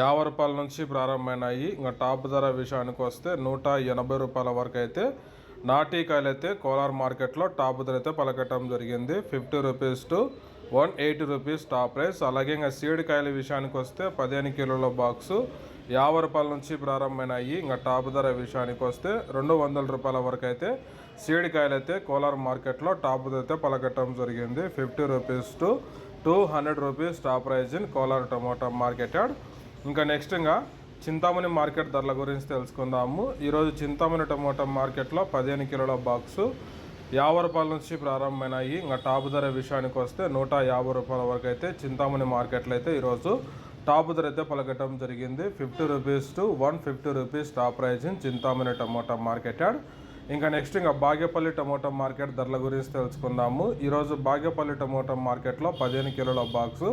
యాభై రూపాయల నుంచి ప్రారంభమైనాయి. ఇంకా టాప్ ధర విషయానికి వస్తే నూట ఎనభై రూపాయల వరకు అయితే నాటికాయలు అయితే కోలార్ మార్కెట్లో టాప్ ధర అయితే పలకటం జరిగింది. Fifty rupees to one eighty rupees top price. అలాగే ఇంకా సీడ్ కాయల విషయానికి వస్తే పదిహేను కిలోల బాక్సు యాభై రూపాయల నుంచి ప్రారంభమైనాయి. ఇంకా టాప్ ధర విషయానికి వస్తే రెండు వందల రూపాయల వరకు అయితే సీడ్ కాయలు అయితే కోలార్ మార్కెట్లో టాప్ ధర అయితే పలకటం జరిగింది. Fifty rupees to two hundred rupees top price in Kolar tomato market ఇంకా నెక్స్ట్ ఇంకా చింతామణి మార్కెట్ ధరల గురించి తెలుసుకుందాము. ఈరోజు చింతామణి టమోటా మార్కెట్లో పదిహేను కిలోల బాక్సు యాభై రూపాయల నుంచి ప్రారంభమైనాయి. ఇంకా టాప్ ధర విషయానికి వస్తే నూట యాభై రూపాయల వరకు అయితే చింతామణి మార్కెట్లో అయితే ఈరోజు టాప్ ధర అయితే పలకటం జరిగింది. Fifty rupees to one fifty rupees top price in Chintamani tomato market yard. ఇంకా నెక్స్ట్ ఇంకా బాగేపల్లి టమోటా మార్కెట్ ధరల గురించి తెలుసుకుందాము. ఈరోజు బాగేపల్లి టమోటా మార్కెట్లో పదిహేను కిలోల బాక్సు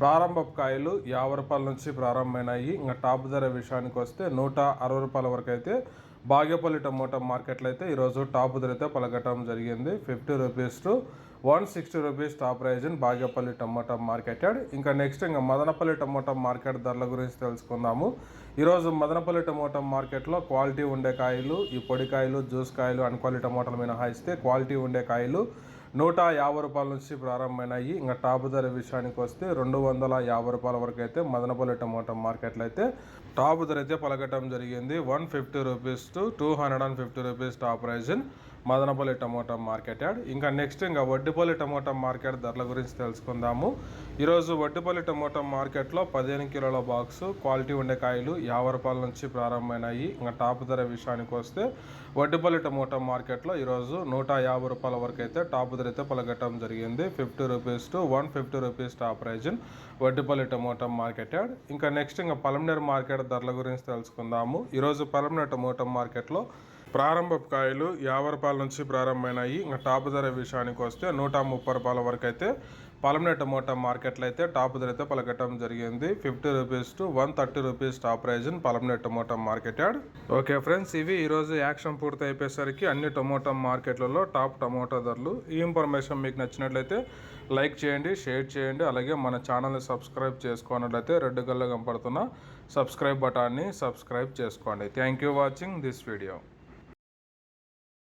ప్రారంభ కాయలు యాభై రూపాయల నుంచి ప్రారంభమైనాయి. ఇంకా టాప్ ధర విషయానికి వస్తే నూట అరవై రూపాయల వరకు అయితే బాగేపల్లి టమోటా మార్కెట్లో అయితే ఈరోజు టాప్ ధర అయితే పలకటం జరిగింది. Fifty rupees to one sixty rupees top price in Bagepalli tomato market ఇంకా నెక్స్ట్ ఇంకా మదనపల్లి టమోటా మార్కెట్ ధరల గురించి తెలుసుకుందాము. ఈరోజు మదనపల్లి టమోటా మార్కెట్లో క్వాలిటీ ఉండే కాయలు ఈ పొడి కాయలు జ్యూస్ కాయలు అన్క్వాలిటీ టమోటాలు మినహాయిస్తే క్వాలిటీ ఉండే కాయలు నూట యాభై రూపాయల నుంచి ప్రారంభమైనాయి. ఇంకా టాప్ ధర విషయానికి వస్తే రెండు వందల యాభై రూపాయల వరకు అయితే మదనపల్లి టమాటా మార్కెట్లో అయితే టాప్ ధర అయితే పలకటం జరిగింది. One fifty rupees to two hundred and fifty rupees top price Madanapalli tomato market yard. ఇంకా నెక్స్ట్ ఇంకా వడ్డిపల్లి టమోటా మార్కెట్ ధరల గురించి తెలుసుకుందాము. ఈరోజు వడ్డిపల్లి టమోటా మార్కెట్లో పదిహేను కిలోల బాక్సు క్వాలిటీ ఉండే కాయలు యాభై రూపాయల నుంచి ప్రారంభమైనాయి. ఇంకా టాప్ ధర విషయానికి వస్తే వడ్డిపల్లి టమోటా మార్కెట్లో ఈరోజు నూట యాభై రూపాయల వరకు అయితే టాప్ ధర అయితే పలకటం జరిగింది. Fifty rupees to one fifty rupees top price Vaddipalli tomato market yard. ఇంకా నెక్స్ట్ ఇంకా పలమనేరు మార్కెట్ ధరల గురించి తెలుసుకుందాము. ఈరోజు పలమనేరు టమోటా మార్కెట్లో ప్రారంభ కాయలు యాభై రూపాయల నుంచి ప్రారంభమైనాయి. ఇంకా టాప్ ధర విషయానికి వస్తే నూట ముప్పై రూపాయల వరకు అయితే పలమనే టమోటా మార్కెట్లో అయితే టాప్ ధర అయితే పలకటం జరిగింది. Fifty rupees to one thirty rupees top prize in Palamaner tomato market add. Okay friends ఇవి ఈరోజు యాక్షన్ పూర్తి అయిపోయేసరికి అన్ని టమోటా మార్కెట్లలో టాప్ టమోటా ధరలు. ఈ ఇన్ఫర్మేషన్ మీకు నచ్చినట్లయితే లైక్ చేయండి షేర్ చేయండి. అలాగే మన ఛానల్ని సబ్స్క్రైబ్ చేసుకున్నట్లయితే రెడ్ కల్లో కనపడుతున్న సబ్స్క్రైబ్ బటాన్ని సబ్స్క్రైబ్ చేసుకోండి. Thank you watching this video.